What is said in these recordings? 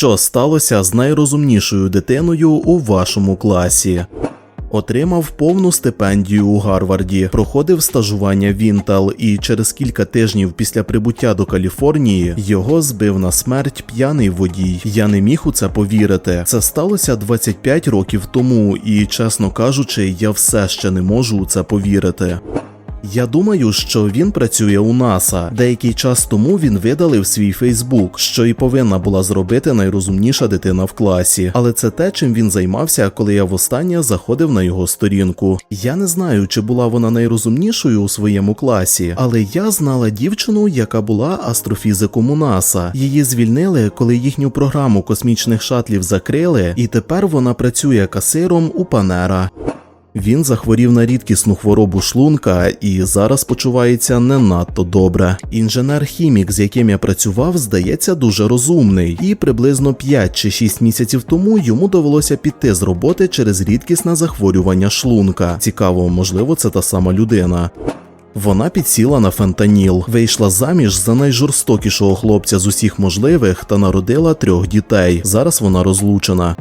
Що сталося з найрозумнішою дитиною у вашому класі? Отримав повну стипендію у Гарварді, проходив стажування в Intel і через кілька тижнів після прибуття до Каліфорнії його збив на смерть п'яний водій. Я не міг у це повірити. Це сталося 25 років тому, і чесно кажучи, я все ще не можу у це повірити. Я думаю, що він працює у НАСА. Деякий час тому він видалив свій Фейсбук, що і повинна була зробити найрозумніша дитина в класі. Але це те, чим він займався, коли я востаннє заходив на його сторінку. Я не знаю, чи була вона найрозумнішою у своєму класі, але я знала дівчину, яка була астрофізиком у НАСА. Її звільнили, коли їхню програму космічних шатлів закрили, і тепер вона працює касиром у Панера. Він захворів на рідкісну хворобу шлунка і зараз почувається не надто добре. Інженер-хімік, з яким я працював, здається дуже розумний, і приблизно 5 чи 6 місяців тому йому довелося піти з роботи через рідкісне захворювання шлунка. Цікаво, можливо, це та сама людина. Вона підсіла на фентаніл, вийшла заміж за найжорстокішого хлопця з усіх можливих та народила трьох дітей. Зараз вона розлучена.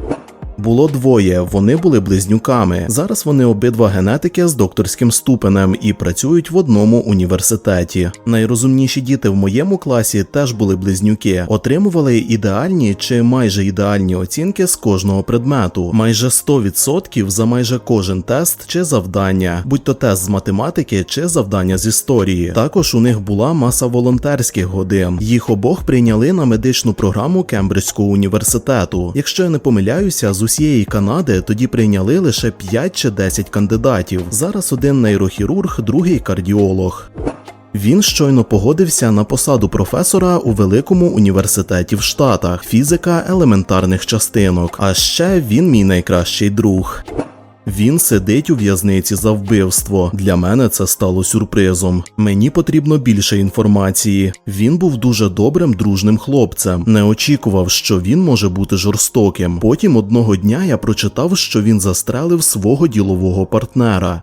Було двоє, вони були близнюками. Зараз вони обидва генетики з докторським ступенем і працюють в одному університеті. Найрозумніші діти в моєму класі теж були близнюки, отримували ідеальні чи майже ідеальні оцінки з кожного предмету, майже 100% за майже кожен тест чи завдання, будь то тест з математики чи завдання з історії. Також у них була маса волонтерських годин. Їх обох прийняли на медичну програму Кембриджського університету. Якщо я не помиляюся, з усієї Канади тоді прийняли лише 5 чи 10 кандидатів. Зараз один нейрохірург, другий кардіолог. Він щойно погодився на посаду професора у великому університеті в Штатах, фізика елементарних частинок. А ще він мій найкращий друг. Він сидить у в'язниці за вбивство. Для мене це стало сюрпризом. Мені потрібно більше інформації. Він був дуже добрим, дружним хлопцем. Не очікував, що він може бути жорстоким. Потім одного дня я прочитав, що він застрелив свого ділового партнера.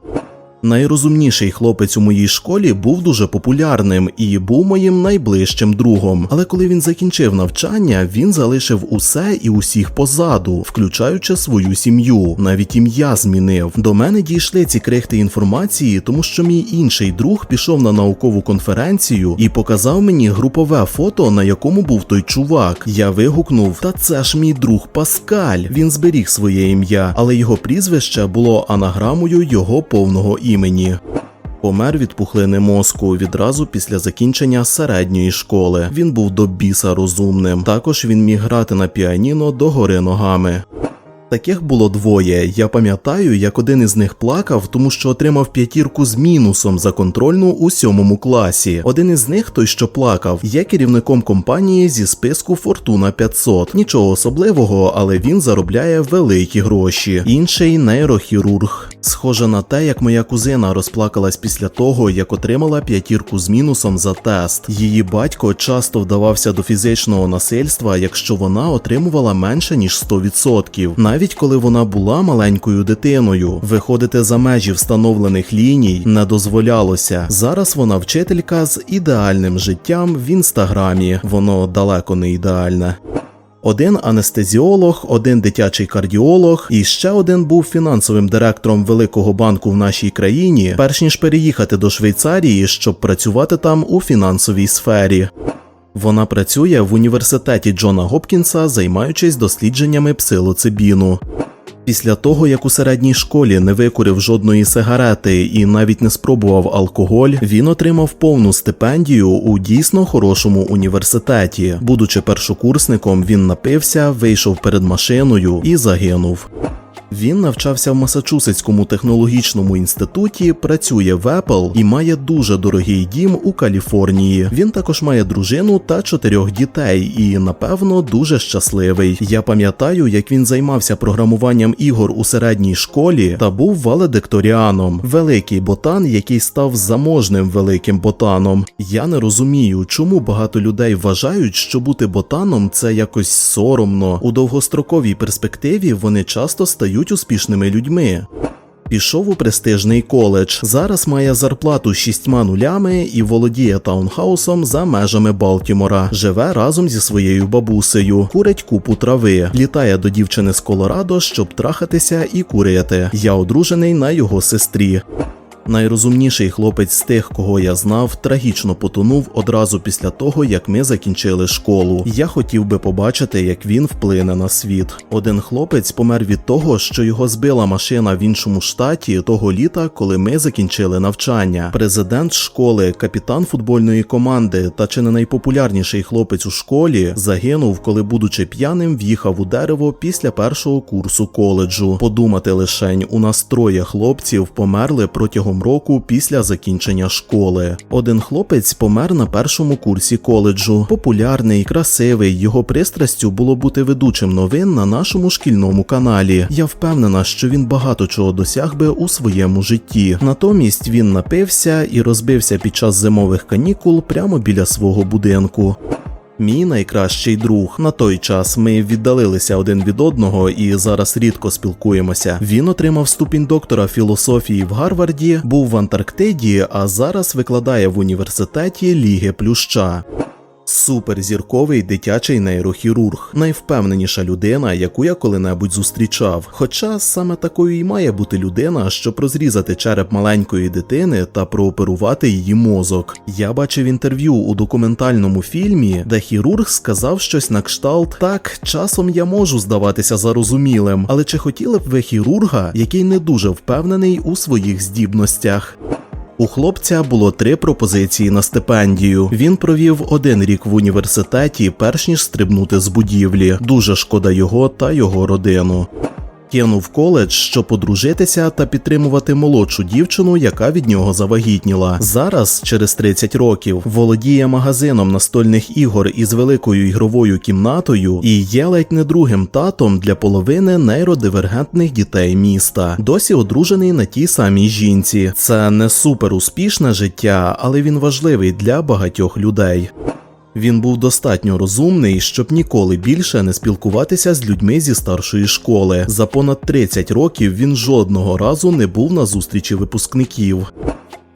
Найрозумніший хлопець у моїй школі був дуже популярним і був моїм найближчим другом. Але коли він закінчив навчання, він залишив усе і усіх позаду, включаючи свою сім'ю. Навіть ім'я змінив. До мене дійшли ці крихти інформації, тому що мій інший друг пішов на наукову конференцію і показав мені групове фото, на якому був той чувак. Я вигукнув: Та це ж мій друг Паскаль. Він зберіг своє ім'я, але його прізвище було анаграмою його повного імені. Помер від пухлини мозку відразу після закінчення середньої школи. Він був до біса розумним. Також він міг грати на піаніно догори ногами. Таких було двоє. Я пам'ятаю, як один із них плакав, тому що отримав п'ятірку з мінусом за контрольну у сьомому класі. Один із них, той, що плакав, є керівником компанії зі списку Фортуна 500. Нічого особливого, але він заробляє великі гроші. Інший нейрохірург. Схоже на те, як моя кузина розплакалась після того, як отримала п'ятірку з мінусом за тест. Її батько часто вдавався до фізичного насильства, якщо вона отримувала менше ніж 100%. Навіть коли вона була маленькою дитиною, виходити за межі встановлених ліній не дозволялося. Зараз вона вчителька з ідеальним життям в інстаграмі. Воно далеко не ідеальне. Один анестезіолог, один дитячий кардіолог і ще один був фінансовим директором великого банку в нашій країні, перш ніж переїхати до Швейцарії, щоб працювати там у фінансовій сфері. Вона працює в університеті Джона Гопкінса, займаючись дослідженнями псилоцибіну. Після того, як у середній школі не викурив жодної сигарети і навіть не спробував алкоголь, він отримав повну стипендію у дійсно хорошому університеті. Будучи першокурсником, він напився, вийшов перед машиною і загинув. Він навчався в Масачусетському технологічному інституті, працює в Apple і має дуже дорогий дім у Каліфорнії. Він також має дружину та чотирьох дітей, і напевно дуже щасливий. Я пам'ятаю, як він займався програмуванням ігор у середній школі та був валедикторіаном, великий ботан, який став заможним великим ботаном. Я не розумію, чому багато людей вважають, що бути ботаном це якось соромно. У довгостроковій перспективі вони часто стають успішними людьми. Пішов у престижний коледж. Зараз має зарплату шістьма нулями і володіє таунхаусом за межами Балтімора. Живе разом зі своєю бабусею, курить купу трави, літає до дівчини з Колорадо, щоб трахатися і курити. Я одружений на його сестрі. Найрозумніший хлопець з тих, кого я знав, трагічно потонув одразу після того, як ми закінчили школу. Я хотів би побачити, як він вплине на світ. Один хлопець помер від того, що його збила машина в іншому штаті того літа, коли ми закінчили навчання. Президент школи, капітан футбольної команди та чи не найпопулярніший хлопець у школі загинув, коли, будучи п'яним, в'їхав у дерево після першого курсу коледжу. Подумати лишень, у нас троє хлопців померли протягом року після закінчення школи. Один хлопець помер на першому курсі коледжу. Популярний, красивий. Його пристрастю було бути ведучим новин на нашому шкільному каналі. Я впевнена, що він багато чого досяг би у своєму житті. Натомість він напився і розбився під час зимових канікул прямо біля свого будинку. Мій найкращий друг. На той час ми віддалилися один від одного і зараз рідко спілкуємося. Він отримав ступінь доктора філософії в Гарварді, був в Антарктиді, а зараз викладає в університеті Ліги Плюща. Суперзірковий дитячий нейрохірург, найвпевненіша людина, яку я коли-небудь зустрічав. Хоча саме такою і має бути людина, щоб розрізати череп маленької дитини та прооперувати її мозок. Я бачив інтерв'ю у документальному фільмі, де хірург сказав щось на кшталт: так, часом я можу здаватися зарозумілим, але чи хотіли б ви хірурга, який не дуже впевнений у своїх здібностях? У хлопця було три пропозиції на стипендію. Він провів один рік в університеті, перш ніж стрибнути з будівлі. Дуже шкода його та його родину. Кинув коледж, щоб одружитися та підтримувати молодшу дівчину, яка від нього завагітніла. Зараз, через 30 років, володіє магазином настольних ігор із великою ігровою кімнатою і є ледь не другим татом для половини нейродивергентних дітей міста. Досі одружений на тій самій жінці. Це не супер успішне життя, але він важливий для багатьох людей. Він був достатньо розумний, щоб ніколи більше не спілкуватися з людьми зі старшої школи. За понад 30 років він жодного разу не був на зустрічі випускників.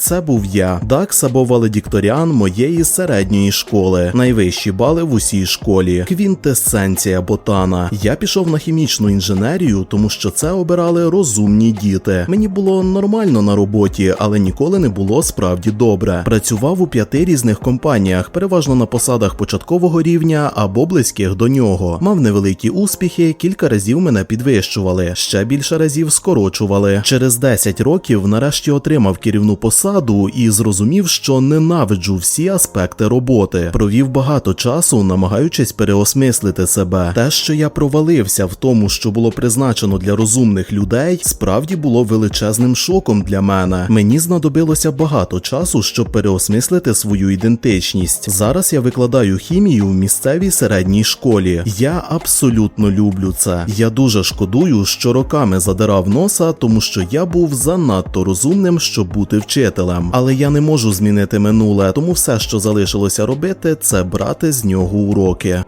Це був я, Дакс або валедікторіан моєї середньої школи, найвищі бали в усій школі, квінтесенція ботана. Я пішов на хімічну інженерію, тому що це обирали розумні діти. Мені було нормально на роботі, але ніколи не було справді добре. Працював у п'яти різних компаніях, переважно на посадах початкового рівня або близьких до нього. Мав невеликі успіхи, кілька разів мене підвищували, ще більше разів скорочували. Через 10 років нарешті отримав керівну посаду посаду і зрозумів, що ненавиджу всі аспекти роботи. Провів багато часу, намагаючись переосмислити себе. Те, що я провалився в тому, що було призначено для розумних людей, справді було величезним шоком для мене. Мені знадобилося багато часу, щоб переосмислити свою ідентичність. Зараз я викладаю хімію в місцевій середній школі. Я абсолютно люблю це. Я дуже шкодую, що роками задирав носа, тому що я був занадто розумним, щоб бути вчителем вчителем, але я не можу змінити минуле, тому все, що залишилося робити, це брати з нього уроки.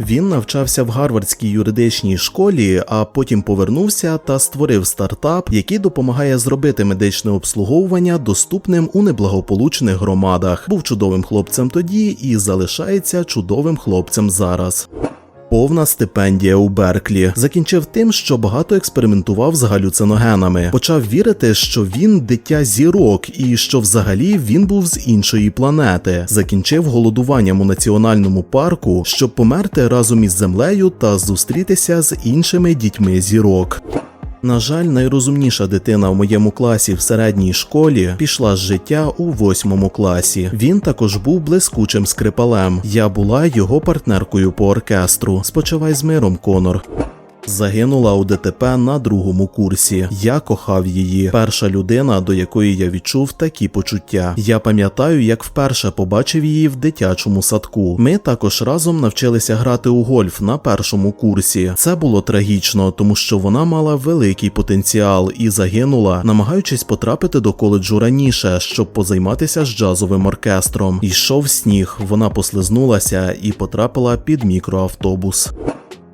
Він навчався в Гарвардській юридичній школі, а потім повернувся та створив стартап, який допомагає зробити медичне обслуговування доступним у неблагополучних громадах. Був чудовим хлопцем тоді і залишається чудовим хлопцем зараз повна стипендія у Берклі. Закінчив тим, що багато експериментував з галюциногенами. Почав вірити, що він дитя зірок, і що взагалі він був з іншої планети. Закінчив голодуванням у національному парку, щоб померти разом із землею та зустрітися з іншими дітьми зірок. На жаль, найрозумніша дитина в моєму класі в середній школі пішла з життя у восьмому класі. Він також був блискучим скрипалем. Я була його партнеркою по оркестру. Спочивай з миром, Конор. Загинула у ДТП на другому курсі. Я кохав її. Перша людина, до якої я відчув такі почуття. Я пам'ятаю, як вперше побачив її в дитячому садку. Ми також разом навчилися грати у гольф на першому курсі. Це було трагічно, тому що вона мала великий потенціал і загинула, намагаючись потрапити до коледжу раніше, щоб позайматися з джазовим оркестром. Йшов сніг, вона послизнулася і потрапила під мікроавтобус.